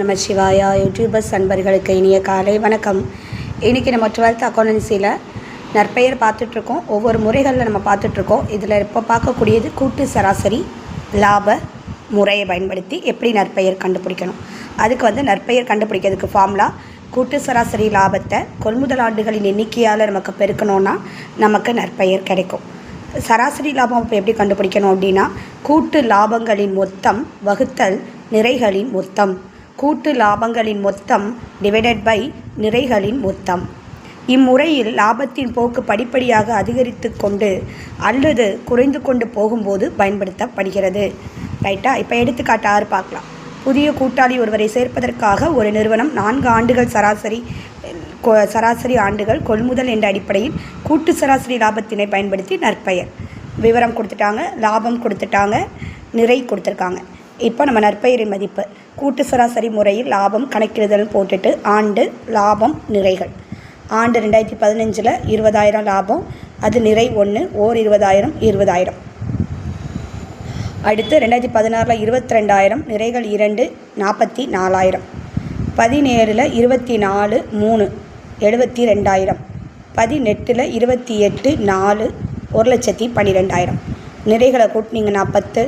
நம்ம சிவாயா யூடியூபர்ஸ் அன்பர்களுக்கு இனிய காலை வணக்கம். இன்றைக்கி நம்ம டுவெல்த் அக்கௌண்டன்சியில் நற்பெயர் பார்த்துட்ருக்கோம். ஒவ்வொரு முறைகளில் நம்ம பார்த்துட்ருக்கோம். இதில் இப்போ பார்க்கக்கூடியது கூட்டு சராசரி லாப முறையை பயன்படுத்தி எப்படி நற்பெயர் கண்டுபிடிக்கணும். அதுக்கு வந்து நற்பெயர் கண்டுபிடிக்கிறதுக்கு ஃபார்முலா கூட்டு சராசரி லாபத்தை கொள்முதல் ஆண்டுகளின் எண்ணிக்கையால் நமக்கு பெருக்கணும்னா நமக்கு நற்பெயர் கிடைக்கும். சராசரி லாபம் இப்போ எப்படி கண்டுபிடிக்கணும் அப்படின்னா கூட்டு லாபங்களின் மொத்தம் வகுத்தல் நிறைகளின் மொத்தம். கூட்டு லாபங்களின் மொத்தம் டிவைடட் பை நிறைகளின் மொத்தம். இம்முறையில் லாபத்தின் போக்கு படிப்படியாக அதிகரித்து கொண்டு அல்லது குறைந்து கொண்டு போகும்போது பயன்படுத்தப்படுகிறது. ரைட்டா இப்போ எடுத்துக்காட்டு ஆறு பார்க்கலாம். புதிய கூட்டாளி ஒருவரை சேர்ப்பதற்காக ஒரு நிறுவனம் நான்கு ஆண்டுகள் சராசரி கொ- சராசரி ஆண்டுகள் கொள்முதல் என்ற அடிப்படையில் கூட்டு சராசரி லாபத்தினை பயன்படுத்தி நற்பெயர். விவரம் கொடுத்துட்டாங்க லாபம் கொடுத்துட்டாங்க நிறை கொடுத்துருக்காங்க. இப்போ நம்ம நற்பெயரின் மதிப்பு. கூட்டு சராசரி முறையில் லாபம் கணக்கிடுதல் போட்டுட்டு ஆண்டு லாபம் நிறைகள். ஆண்டு ரெண்டாயிரத்தி பதினஞ்சில் இருபதாயிரம் லாபம் அது நிறை ஒன்று ஓர் இருபதாயிரம் இருபதாயிரம். அடுத்து ரெண்டாயிரத்தி பதினாறில் இருபத்தி ரெண்டாயிரம் நிறைகள் இரண்டு நாற்பத்தி நாலாயிரம் பதினேழில் இருபத்தி நாலு மூணு எழுபத்தி ரெண்டாயிரம் பதினெட்டில் இருபத்தி எட்டு நாலு ஒரு லட்சத்தி பன்னிரெண்டாயிரம். நிறைகளை கூட்டினீங்கன்னா பத்து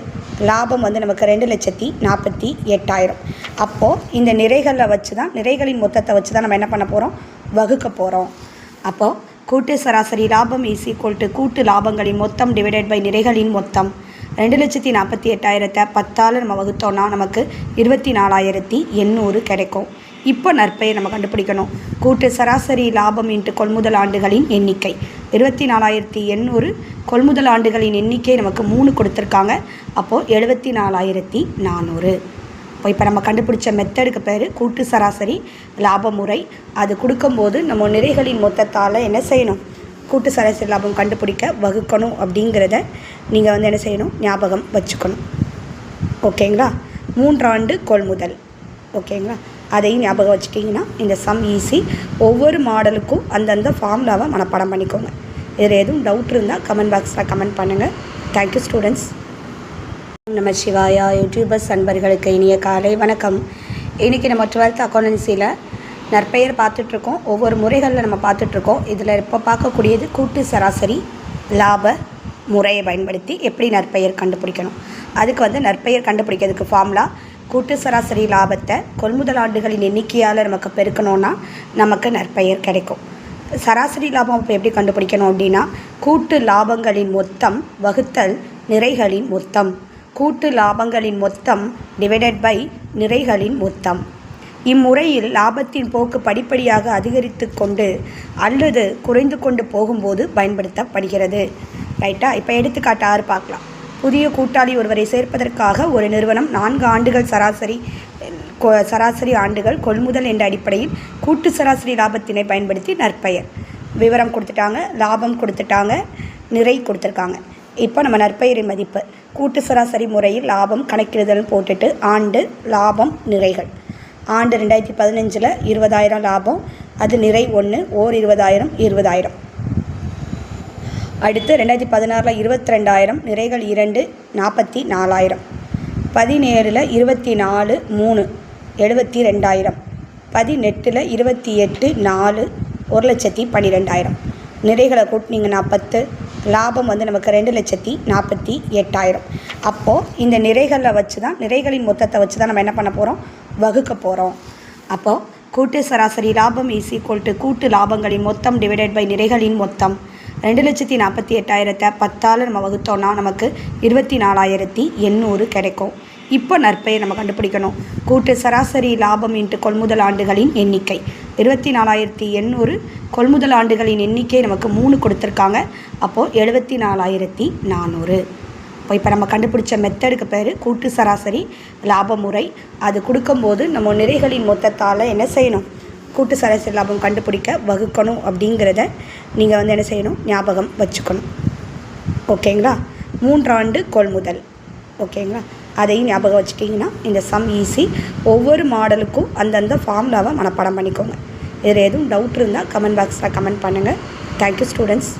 லாபம் வந்து நமக்கு ரெண்டு லட்சத்தி நாற்பத்தி எட்டாயிரம். அப்போது இந்த நிறைகளில் வச்சு தான் நிறைகளின் மொத்தத்தை வச்சு தான் நம்ம என்ன பண்ண போகிறோம் வகுக்க போகிறோம் அப்போது கூட்டு சராசரி லாபம் இஸ் ஈக்குவல் டு கூட்டு லாபங்களின் மொத்தம் டிவைடட் பை நிறைகளின் மொத்தம். ரெண்டு லட்சத்தி நாற்பத்தி எட்டாயிரத்தை பத்தால் நம்ம வகுத்தோம்னா நமக்கு இருபத்தி நாலாயிரத்தி எண்ணூறு கிடைக்கும். இப்போ நற்பெயர் நம்ம கண்டுபிடிக்கணும். கூட்டு சராசரி லாபம் இன்ட்டு கொள்முதல் ஆண்டுகளின் எண்ணிக்கை. இருபத்தி நாலாயிரத்தி எண்ணூறு கொள்முதல் ஆண்டுகளின் எண்ணிக்கை நமக்கு மூணு கொடுத்துருக்காங்க. அப்போது எழுபத்தி நாலாயிரத்தி நானூறு. இப்போ இப்போ நம்ம கண்டுபிடிச்ச மெத்தடுக்கு பேர் கூட்டு சராசரி லாப முறை அது கொடுக்கும்போது நம்ம நிறைகளின் மொத்தத்தால் என்ன செய்யணும்? கூட்டு சராசரி லாபம் கண்டுபிடிக்க வகுக்கணும் அப்படிங்கிறத நீங்கள் வந்து என்ன செய்யணும்? ஞாபகம் வச்சுக்கணும். ஓகேங்களா? மூன்றாண்டு கொள்முதல். ஓகேங்களா? அதையும் ஞாபகம் வச்சுட்டிங்கன்னா இந்த சம் ஈஸி ஒவ்வொரு மாடலுக்கும் அந்தந்த ஃபார்முலாவை மனப்பாடம் பண்ணிக்கோங்க. இதில் எதுவும் டவுட் இருந்தால் கமெண்ட் பாக்ஸில் கமெண்ட் பண்ணுங்கள் தேங்க்யூ ஸ்டூடெண்ட்ஸ் நம்ம சிவாயா யூடியூபர்ஸ் அன்பர்களுக்கு இனிய காலை வணக்கம். இன்றைக்கி நம்ம டுவெல்த் அக்கௌண்டன்சியில் நற்பெயர் பார்த்துட்ருக்கோம். ஒவ்வொரு முறைகளில் நம்ம பார்த்துட்ருக்கோம். இதில் இப்போ பார்க்கக்கூடியது கூட்டு சராசரி லாப முறையை பயன்படுத்தி எப்படி நற்பெயர் கண்டுபிடிக்கணும். அதுக்கு வந்து நற்பெயர் கண்டுபிடிக்கிறதுக்கு ஃபார்முலா கூட்டு சராசரி லாபத்தை கொள்முதல் ஆண்டுகளின் எண்ணிக்கையால் நமக்கு பெருக்கணும்னா நமக்கு நற்பெயர் கிடைக்கும். சராசரி லாபம் இப்போ எப்படி கண்டுபிடிக்கணும் அப்படின்னா கூட்டு லாபங்களின் மொத்தம் வகுத்தல் நிறைகளின் மொத்தம். கூட்டு லாபங்களின் மொத்தம் டிவைடட் பை நிறைகளின் மொத்தம். இம்முறையில் லாபத்தின் போக்கு படிப்படியாக அதிகரித்து கொண்டு அல்லது குறைந்து கொண்டு போகும்போது பயன்படுத்தப்படுகிறது. ரைட்டா இப்போ எடுத்துக்காட்டு ஆறு பார்க்கலாம். புதிய கூட்டாளி ஒருவரை சேர்ப்பதற்காக ஒரு நிறுவனம் நான்கு ஆண்டுகள் சராசரி கொ- சராசரி ஆண்டுகள் கொள்முதல் என்ற அடிப்படையில் கூட்டு சராசரி லாபத்தினை பயன்படுத்தி நற்பெயர் விவரம் கொடுத்துட்டாங்க லாபம் கொடுத்துட்டாங்க நிறை கொடுத்துருக்காங்க. இப்போ நம்ம நற்பெயரின் மதிப்பு. கூட்டு சராசரி முறையில் லாபம் கணக்கிடுதல் போட்டுட்டு ஆண்டு லாபம் நிறைகள். ஆண்டு ரெண்டாயிரத்தி பதினஞ்சில் இருபதாயிரம் லாபம் அது நிறை ஒன்று ஓர் இருபதாயிரம் இருபதாயிரம். அடுத்து ரெண்டாயிரத்தி பதினாறில் இருபத்தி ரெண்டாயிரம் நிறைகள் இரண்டு நாற்பத்தி நாலாயிரம் பதினேழில் இருபத்தி நாலு மூணு எழுபத்தி ரெண்டாயிரம் பதினெட்டில் இருபத்தி எட்டு நாலு ஒரு லட்சத்தி பன்னிரெண்டாயிரம். நிறைகளை கூட்டினீங்கன்னா பத்து லாபம் வந்து நமக்கு ரெண்டு லட்சத்தி நாற்பத்தி எட்டாயிரம் அப்போது இந்த நிறைகளில் வச்சு தான் நிறைகளின் மொத்தத்தை வச்சு தான் நம்ம என்ன பண்ண போகிறோம் வகுக்க போகிறோம் அப்போது கூட்டு சராசரி லாபம் இஸ் ஈக்குவல் டு கூட்டு லாபங்களின் மொத்தம் டிவைடட் பை நிறைகளின் மொத்தம். ரெண்டு லட்சத்தி நாற்பத்தி எட்டாயிரத்தை பத்தால் நம்ம வகுத்தோம்னா நமக்கு இருபத்தி நாலாயிரத்தி எண்ணூறு கிடைக்கும். இப்போ நற்பெயர் நம்ம கண்டுபிடிக்கணும். கூட்டு சராசரி லாபம் இன்று கொள்முதல் ஆண்டுகளின் எண்ணிக்கை. இருபத்தி நாலாயிரத்தி எண்ணூறு கொள்முதல் ஆண்டுகளின் எண்ணிக்கை நமக்கு மூணு கொடுத்துருக்காங்க. அப்போது எழுபத்தி நாலாயிரத்தி நானூறு. இப்போ இப்போ நம்ம கண்டுபிடிச்ச மெத்தடுக்கு பேர் கூட்டு சராசரி லாப முறை அது கொடுக்கும்போது நம்ம நிறைகளின் மொத்தத்தால் என்ன செய்யணும்? கூட்டு சராசரி லாபம் கண்டுபிடிக்க வகுக்கணும் அப்படிங்கிறத நீங்கள் வந்து என்ன செய்யணும்? ஞாபகம் வச்சுக்கணும். ஓகேங்களா? மூன்றாண்டு கொள்முதல். ஓகேங்களா? அதையும் ஞாபகம் வச்சுட்டிங்கன்னா இந்த சம் ஈஸி ஒவ்வொரு மாடலுக்கும் அந்தந்த ஃபார்முலாவை மனப்பாடம் பண்ணிக்கோங்க. இதில் எதுவும் டவுட் இருந்தால் கமெண்ட் பாக்ஸில் கமெண்ட் பண்ணுங்கள் தேங்க்யூ ஸ்டூடெண்ட்ஸ்